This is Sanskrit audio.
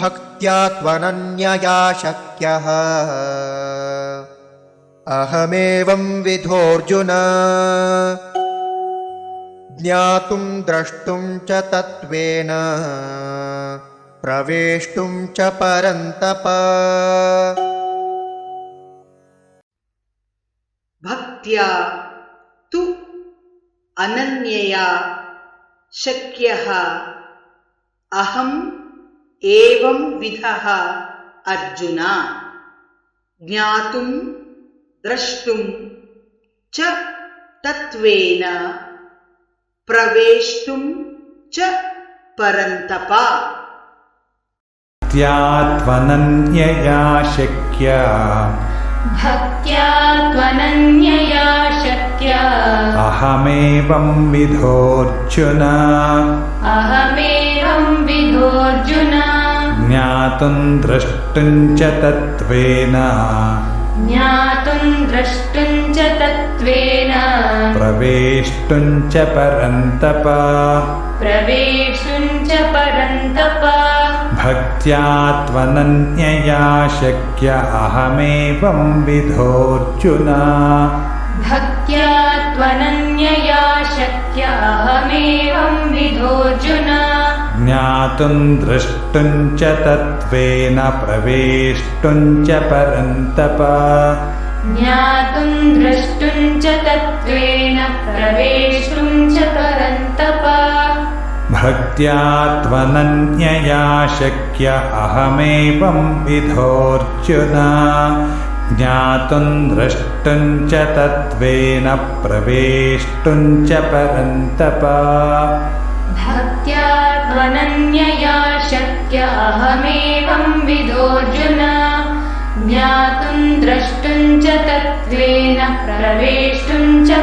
भक्त्या त्वनन्यया शक्यः। अहमेवं विधोऽर्जुन। ज्ञातुं द्रष्टुं च तत्त्वेन। प्रवेष्टुं च परन्तप। भक्त्या तु अनन्यया शक्यः। अहम् एवं विधः अर्जुन। ज्ञातुं द्रष्टुं च तत्त्वेन। प्रवेष्टुं च परन्तप। त्वनन्यया शक्य। भक्त्या त्वनन्यया शक्या। अहमेवं विधोऽर्जुन। ज्ञातुं द्रष्टुं च तत्त्वेन। ज्ञातुं द्रष्टुं च तत्त्वेन। प्रवेष्टुं च परन्तप। प्रवेष्टुं च परन्तप। भक्त्या त्वनन्यया शक्य अहमेवं विधोऽर्जुन। भक्त्या त्वनन्यया शक्या अहमेवं विधोऽर्जुन ज्ञातुं द्रष्टुं च तत्त्वेन प्रवेष्टुं च परन्तप। ज्ञातुं द्रष्टुं च तत्त्वेन प्रवेष्टुं च परन्तप। भक्त्या त्वनन्यया शक्य अहमेवं विधोऽर्जुन। ज्ञातुं द्रष्टुं च तत्त्वेन प्रवेष्टुं च परन्तप त्वनन्यया शक्य अहमेवं विधोऽर्जुन ज्ञातुं द्रष्टुं च तत्त्वेन प्रवेष्टुं च